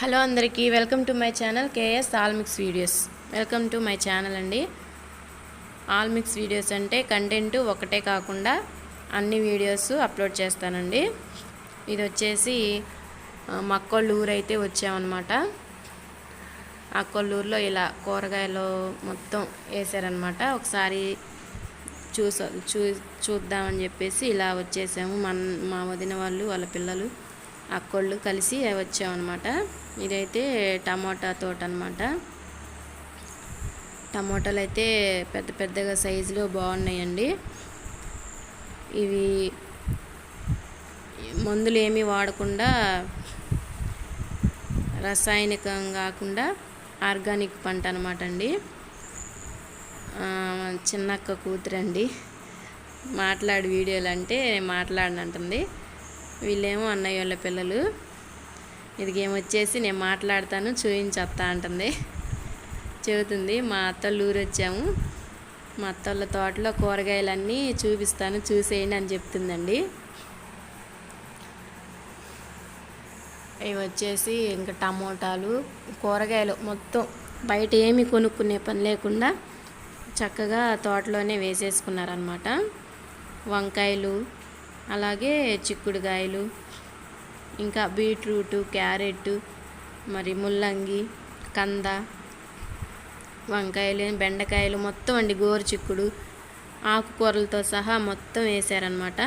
Hello అందరికీ welcome to my channel KS all mix videos. Welcome to my channel అండి. All mix videos అంటే content ఒకటే కాకుండా అన్ని వీడియోస్ అప్లోడ్ చేస్తానండి. ఇది వచ్చేసి ఆ, మక్కోళ్ళ అయితే వచ్చామన్నమాట. అక్కొల్లూరులో ఇలా కూరగాయలు మొత్తం వేసారనమాట ఒకసారి చూస చూ చూద్దామని చెప్పేసి ఇలా వచ్చేసాము. మన మా వదిన వాళ్ళు వాళ్ళ పిల్లలు అక్కోళ్ళు కలిసి వచ్చామన్నమాట. ఇదైతే టమాటా తోట అనమాట టమోటాలు అయితే పెద్ద పెద్దగా సైజులో బాగున్నాయండి. ఇవి మందులు ఏమీ వాడకుండా రసాయనికం కాకుండా ఆర్గానిక్ పంట అనమాట అండి. చిన్నక్క కూతురండి. మాట్లాడు వీడియోలు అంటే మాట్లాడనంటుంది. వీళ్ళేమో అన్నయ్య వాళ్ళ పిల్లలు. ఇది వచ్చేసి నేను మాట్లాడతాను చూయించేస్తా అంటుంది. చెబుతుంది మా అత్తోళ్ళ వచ్చాము మా అత్తోళ్ళ తోటలో కూరగాయలన్నీ చూపిస్తాను చూసేయండి అని చెప్తుందండి. ఇవి వచ్చేసి ఇంకా టమోటాలు కూరగాయలు మొత్తం బయట ఏమి కొనుక్కునే పని లేకుండా చక్కగా తోటలోనే వేసేసుకున్నారనమాట వంకాయలు అలాగే చిక్కుడుకాయలు ఇంకా బీట్రూటు క్యారెట్ మరి ముల్లంగి కంద వంకాయలు బెండకాయలు మొత్తం అండి గోరు చిక్కుడు ఆకుకూరలతో సహా మొత్తం వేసారనమాట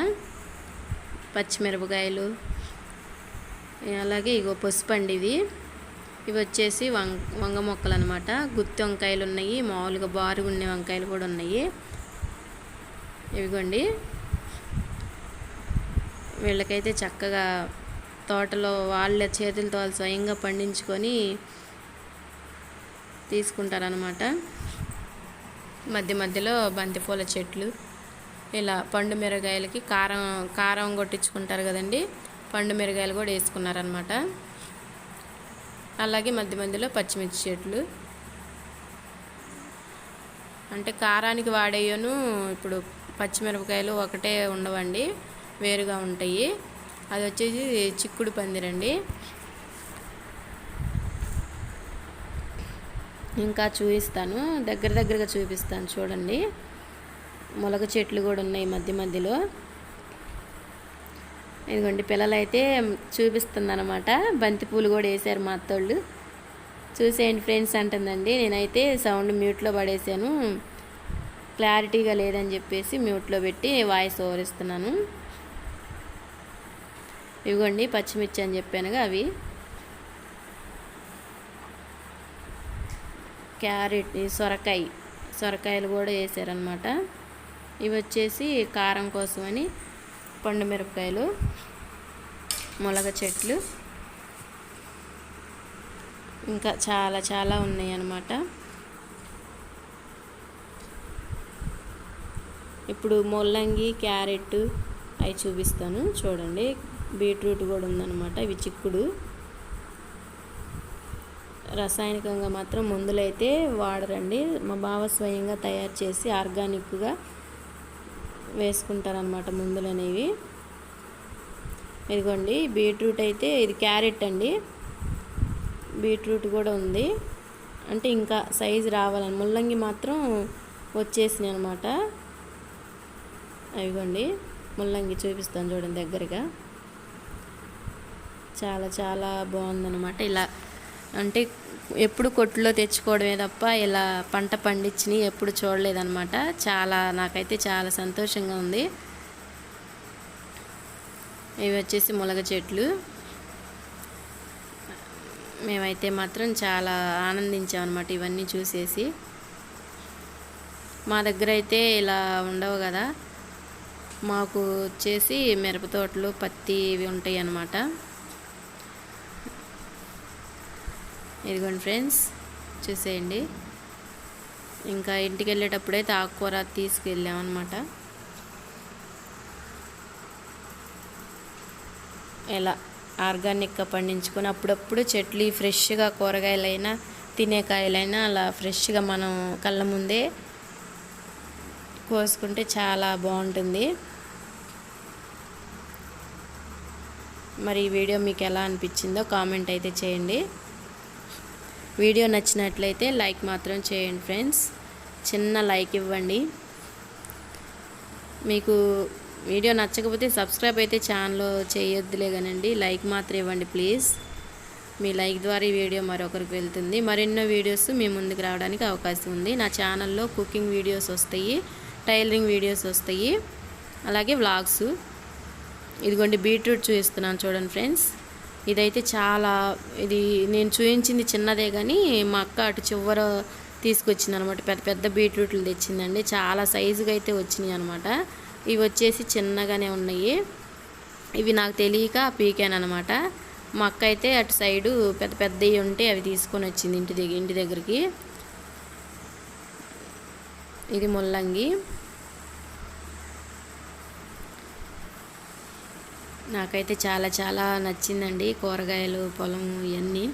పచ్చిమిరపకాయలు. అలాగే ఇగో పసుపు అండి ఇవి ఇవి వచ్చేసి వం వంగ మొక్కలు అనమాట గుత్తి వంకాయలు ఉన్నాయి మామూలుగా బారుగా ఉండే వంకాయలు కూడా ఉన్నాయి. ఇవిగోండి. వీళ్ళకైతే చక్కగా తోటలో వాళ్ళ చేతులతో వాళ్ళు స్వయంగా పండించుకొని తీసుకుంటారనమాట మధ్య మధ్యలో బంతిపూల చెట్లు ఇలా పండు మిరగాయలకి కారం కారం కొట్టించుకుంటారు కదండి. పండు మిరగాయలు కూడా వేసుకున్నారనమాట అలాగే మధ్య మధ్యలో పచ్చిమిర్చి చెట్లు. అంటే కారానికి వాడేయను ఇప్పుడు పచ్చిమిరపకాయలు ఒకటే ఉండవండి వేరుగా ఉంటాయి. అది వచ్చేసి చిక్కుడు పందిరండి. ఇంకా చూపిస్తాను దగ్గర దగ్గరగా చూపిస్తాను చూడండి. మొలక చెట్లు కూడా ఉన్నాయి మధ్య మధ్యలో. ఇదిగోండి పిల్లలైతే చూపిస్తుందన్నమాట. బంతిపూలు కూడా వేశారు మా అత్తోళ్ళు. చూసేయండి ఫ్రెండ్స్ అంటుందండి. నేనైతే సౌండ్ మ్యూట్లో పడేసాను. క్లారిటీగా లేదని చెప్పేసి మ్యూట్లో పెట్టి వాయిస్ ఓవర్ ఇస్తున్నాను. ఇవ్వండి పచ్చిమిర్చి అని చెప్పానుగా అవి. క్యారెట్ ఈ సొరకాయ సొరకాయలు కూడా వేసారనమాట ఇవి వచ్చేసి కారం కోసమని పండు మిరపకాయలు ములగ చెట్లు. ఇంకా చాలా చాలా ఉన్నాయి అన్నమాట ఇప్పుడు ముల్లంగి క్యారెట్ అవి చూపిస్తాను. చూడండి బీట్రూట్ కూడా ఉందన్నమాట. ఇవి చిక్కుడు. రసాయనికంగా మాత్రం మందులైతే వాడరండి. మా బావ స్వయంగా తయారు చేసి ఆర్గానిక్గా వేసుకుంటారనమాట మందులు అనేవి ఇదిగోండి బీట్రూట్ అయితే ఇది క్యారెట్ అండి. బీట్రూట్ కూడా ఉంది. అంటే ఇంకా సైజు రావాలని ముల్లంగి మాత్రం వచ్చేసినాయి అనమాట అవిగోండి ముల్లంగి చూపిస్తాను చూడండి దగ్గరగా. చాలా చాలా బాగుందన్నమాట. ఇలా అంటే ఎప్పుడు కొట్టులో తెచ్చుకోవడమే తప్ప ఇలా పంట పండించినవి ఎప్పుడు చూడలేదన్నమాట. చాలా నాకైతే చాలా సంతోషంగా ఉంది. ఇవి వచ్చేసి ములగ చెట్లు. మేమైతే మాత్రం చాలా ఆనందించామన్నమాట ఇవన్నీ చూసేసి. మా దగ్గర అయితే ఇలా ఉండవు కదా. మాకు వచ్చేసి మిరప తోటలు పత్తి ఇవి ఉంటాయి అన్నమాట ఇదిగోండి ఫ్రెండ్స్ చూసేయండి. ఇంకా ఇంటికి వెళ్ళేటప్పుడైతే ఆకుకూర తీసుకెళ్ళామన్నమాట ఎలా ఆర్గానిక్గా పండించుకొని అప్పుడప్పుడు చెట్లు ఫ్రెష్గా కూరగాయలైనా తినే కాయలైనా అలా ఫ్రెష్గా మనం కళ్ళ ముందే కోసుకుంటే చాలా బాగుంటుంది. మరి ఈ వీడియో మీకు ఎలా అనిపించిందో కామెంట్ అయితే చేయండి. వీడియో నచ్చినట్లయితే లైక్ మాత్రం చేయండి ఫ్రెండ్స్. చిన్న లైక్ ఇవ్వండి. మీకు వీడియో నచ్చకపోతే సబ్స్క్రైబ్ అయితే ఛానల్ చేయొద్దులే కానండి. లైక్ మాత్రం ఇవ్వండి ప్లీజ్. మీ లైక్ ద్వారా ఈ వీడియో మరొకరికి వెళ్తుంది. మరెన్నో వీడియోస్ మీ ముందుకు రావడానికి అవకాశం ఉంది. నా ఛానల్లో కుకింగ్ వీడియోస్ వస్తాయి టైలరింగ్ వీడియోస్ వస్తాయి అలాగే వ్లాగ్స్. ఇదిగోండి బీట్రూట్ చూపిస్తున్నాను చూడండి ఫ్రెండ్స్. ఇదైతే చాలా ఇది నేను చూపించింది చిన్నదే కానీ మా అక్క అటు చివర తీసుకొచ్చింది అనమాట పెద్ద పెద్ద బీట్రూట్లు తెచ్చిందండి. చాలా సైజుగా అయితే వచ్చినాయి అనమాట. ఇవి వచ్చేసి చిన్నగానే ఉన్నాయి. ఇవి నాకు తెలియక పీకాను అనమాట మా అక్క అయితే అటు సైడు పెద్ద పెద్దవి ఉంటే అవి తీసుకొని వచ్చింది ఇంటి దగ్గర ఇంటి దగ్గరికి. ఇది ముల్లంగి. నాకైతే చాలా చాలా నచ్చిందండి. కూరగాయలు పొలం ఇవన్నీ.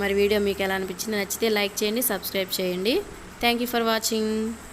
మరి వీడియో మీకు ఎలా అనిపించింది నచ్చితే లైక్ చేయండి సబ్స్క్రైబ్ చేయండి. Thank you for watching